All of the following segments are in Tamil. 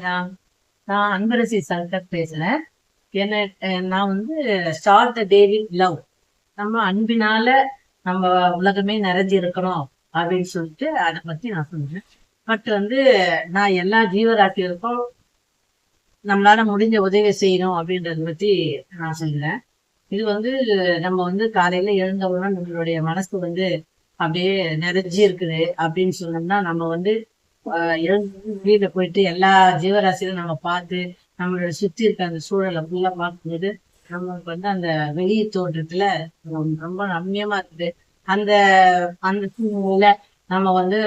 நான் அன்பரசி சங்கர் பேசுறேன். என்ன நான் வந்து start the day with love நம்ம அன்பினால நம்ம உலகமே நிறைஞ்சு இருக்கணும் அப்படின்னு சொல்லிட்டு அதை பத்தி நான் சொல்றேன். பட் வந்து நான் எல்லா ஜீவராசிகளுக்கும் நம்மளால முடிஞ்ச உதவி செய்யணும் அப்படின்றத பத்தி நான் சொல்றேன். இது வந்து நம்ம வந்து காலையில எழுந்தவுடனே நம்மளுடைய மனசு வந்து அப்படியே நிறைஞ்சி இருக்குது அப்படின்னு சொன்னோம்னா நம்ம வந்து வீட்டுல போயிட்டு எல்லா ஜீவராசியும் நம்ம பார்த்து நம்மளோட சுத்தி இருக்க அந்த சூழலை ஃபுல்லா பார்க்கும்போது நம்மளுக்கு வந்து அந்த வெளி தோற்றத்துல ரொம்ப- ரொம்ப இருக்குது. அந்த அந்த சூழ்நிலையில நம்ம வந்து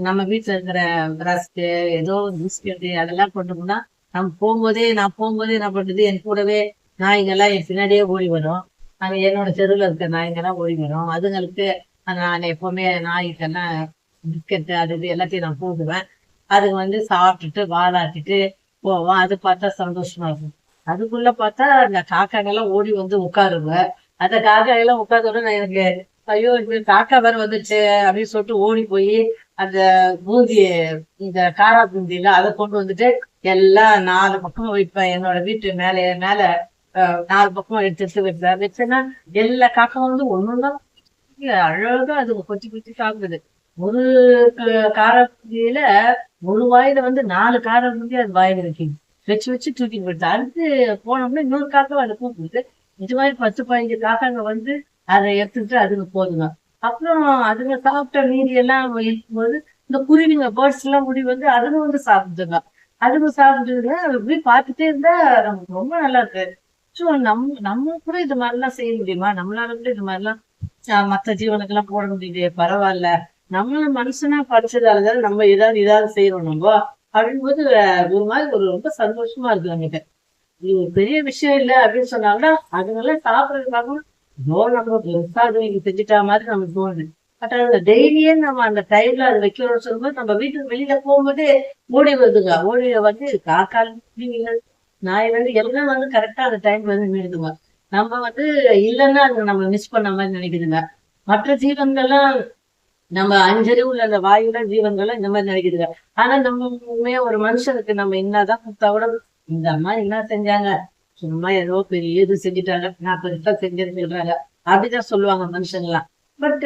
நம்ம வீட்டுல இருக்கிற ரஸ்க்கு ஏதோ பிஸ்கெட் அதெல்லாம் கொண்டு போனா நம்ம போகும்போதே நான் போகும்போதே என்ன பண்றது என் கூடவே நாய்ங்கெல்லாம் என் பின்னாடியே ஓடி வரும். நாங்கள் என்னோட தெருவில் இருக்க நாய்ங்கெல்லாம் ஓடி வரும். அதுங்களுக்கு நான் எப்பவுமே நாய்க்கெல்லாம் பிஸ்கெட் அது இது எல்லாத்தையும் நான் போடுவேன். அது வந்து சாப்பிட்டுட்டு வாதாட்டிட்டு போவோம் அது பார்த்தா சந்தோஷமா இருக்கும். அதுக்குள்ள பார்த்தா அந்த காக்காங்கெல்லாம் ஓடி வந்து உட்காருங்க. அந்த காக்கா எல்லாம் நான் எனக்கு ஐயோ காக்கா வேற வந்துச்சு அப்படின்னு சொல்லிட்டு ஓடி போய் அந்த பூந்தி இந்த காரா பூந்தியில அதை கொண்டு வந்துட்டு எல்லாம் நாலு பக்கம் வைப்பேன். என்னோட வீட்டு மேலே மேல நாலு பக்கம் எடுத்து எடுத்து வைப்பேன். வச்சேன்னா எல்லா காக்கா வந்து ஒண்ணுதான் அழகா அது கொச்சி கொத்தி சாப்பிடுது. ஒரு க- காரப்பூந்தியில ஒரு வாயில வந்து நாலு காரப்பூந்தி அது வாயில வைக்கிது வச்சு வச்சு தூக்கி போயிடுது. அடுத்து போனோம்னா இன்னொரு காக்கா அதை கூப்பிடுது. இது மாதிரி பத்து பதினஞ்சு காக்காங்க வந்து அதை எடுத்துட்டு அதுங்க போதுங்க. அப்புறம் அதுங்க சாப்பிட்ட மீதி எல்லாம் இருக்கும்போது இந்த குருவிங்க பேர்ட்ஸ் எல்லாம் முடி வந்து அதுங்க வந்து சாப்பிடுதுங்க. அதுங்க சாப்பிடுதுங்க. இப்படி பார்த்துட்டே இருந்தா நமக்கு ரொம்ப நல்லா இருக்கு ஸோ நம்ம நம்ம கூட இது மாதிரிலாம் செய்ய முடியுமா? நம்மளால கூட இது மாதிரிலாம் மற்ற மத்த ஜீவனுக்கெல்லாம் போட முடியுது. பரவாயில்ல. நம்ம மனுஷனா படிச்சதாலதான் நம்ம ஏதாவது ஏதாவது செய்யறோம் நம்ம. அப்படிங்கும்போது ஒரு மாதிரி ஒரு ரொம்ப சந்தோஷமா இருக்கு நமக்கு இது ஒரு பெரிய விஷயம் இல்ல அப்படின்னு சொன்னாங்கன்னா அதுங்கெல்லாம் சாப்பிடறதுக்காக ஏதோ நம்ம பெருசா அது செஞ்சுட்டா மாதிரி நமக்கு தோணுது. பட் அந்த டெய்லியே நம்ம அந்த டைம்ல அது வைக்கிறோம்னு சொல்லும்போது நம்ம வீட்டுக்கு வெளியில போகும்போது ஓடி வருதுங்க. ஓடி வந்து காக்கால் குருவிகள் நாய் வந்து எல்லாம் வந்து கரெக்டா அந்த டைம் வந்து மீடுதுங்க நம்ம வந்து இல்லைன்னா அது நம்ம மிஸ் பண்ண மாதிரி நினைக்குதுங்க. மற்ற ஜீவன்கள்லாம் நம்ம அஞ்சறிவுல அந்த வாயுல ஜீவன்களை இந்த மாதிரி நினைக்குதுங்க. ஆனா நம்ம ஒரு மனுஷனுக்கு நம்ம என்னதான் கொடுத்தா கூட இந்த அம்மா என்ன செஞ்சாங்க? சும்மா ஏதோ பெரிய இது செஞ்சுட்டாங்க. நான் பெருசா செஞ்சேன்னு சொல்றாங்க. அப்படிதான் சொல்லுவாங்க மனுஷங்களாம் பட்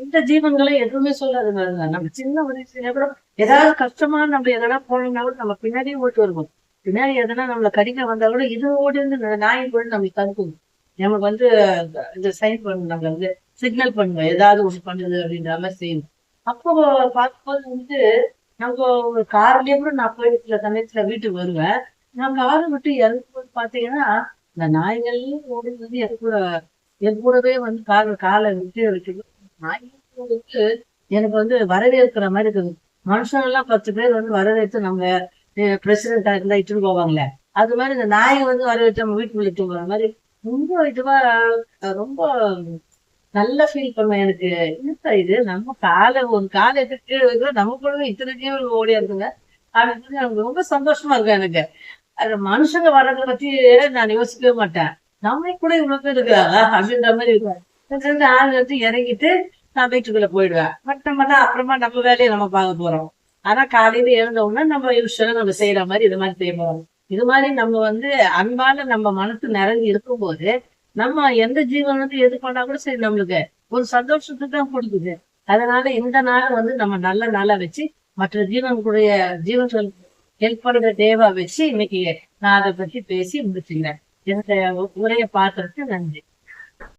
இந்த ஜீவன்களை எதுவுமே சொல்லாதுங்க நம்ம சின்ன ஒரு விஷயம் கூட ஏதாவது கஷ்டமா நம்ம எதனா போனோம்னா கூட நம்ம பின்னாடியே ஓட்டு வருவோம். பின்னாடி எதனா நம்மளை கடிக்க வந்தா கூட இது ஓடி இருந்து நாய் கூட நம்மளுக்கு தடுக்கும் நமக்கு வந்து இந்த சைன் பண்ணணும் நம்மள வந்து சிக்னல் பண்ணுங்க. ஏதாவது ஒண்ணு பண்ணுது அப்படின்ற மாதிரி செய்யணும் அப்போ பார்க்கும்போது வந்து நம்ம ஒரு கார்லயே கூட நான் போயிட்டு சில சமயத்துல வீட்டுக்கு வருவேன். நான் காரை விட்டு இறங்கும்போது பாத்தீங்கன்னா இந்த நாய்கள்லயும் ஓடி வந்து என் கூட என் கூடவே வந்து கால காலை விட்டு இருக்குது நாய்கள் வந்து எனக்கு வந்து வரவேற்கிற மாதிரி இருக்குது. மனுஷங்க எல்லாம் பத்து பேர் வந்து வரவேற்று நம்ம பிரசிடண்டா இருந்தா இட்டுன்னு போவாங்களே. அது மாதிரி இந்த நாயை வந்து வரவேற்று நம்ம வீட்டுக்குள்ள இட்டு போற மாதிரி ரொம்ப இதுவா ரொம்ப நல்லா ஃபீல் பண்ணுவேன் எனக்கு. என்னப்பா இது? நம்ம காலை ஒரு காலை எடுத்து கீழே வைக்கிறோம் நம்ம கூட இத்தனை ஜீவன் ஓடியா இருக்குங்க அப்படின்னு எனக்கு ரொம்ப சந்தோஷமா இருக்கும் எனக்கு. அது மனுஷங்க வர்றதை பத்தி நான் யோசிக்கவே மாட்டேன். நம்ம கூட இவ்வளவு பேர் இருக்கிறாங்க அப்படின்ற மாதிரி இருக்கும். ஆள் எடுத்து இறங்கிட்டு நான் வீட்டுக்குள்ள போயிடுவேன். பட் நம்ம தான் அப்புறமா நம்ம வேலையை நம்ம பார்க்க போறோம். ஆனா காலையில எழுந்த உடனே நம்ம யூஸ்வலா நம்ம செய்யற மாதிரி இது மாதிரி செய்ய போறோம் இது மாதிரி நம்ம வந்து அன்பால நம்ம மனசு நிறைஞ்சு இருக்கும்போது நம்ம எந்த ஜீவன் வந்து எது பண்ணா கூட சரி நம்மளுக்கு ஒரு சந்தோஷத்தை தான் கொடுக்குது. அதனால இந்த நாளை வந்து நம்ம நல்ல நாளா வச்சு மற்ற ஜீவனுடைய ஜீவன்கள் ஹெல்ப் பண்ற தேவா வச்சு இன்னைக்கு நான் அதை பத்தி பேசி முடிச்சுங்க இந்த உரையை பார்க்கறதுக்கு நன்றி.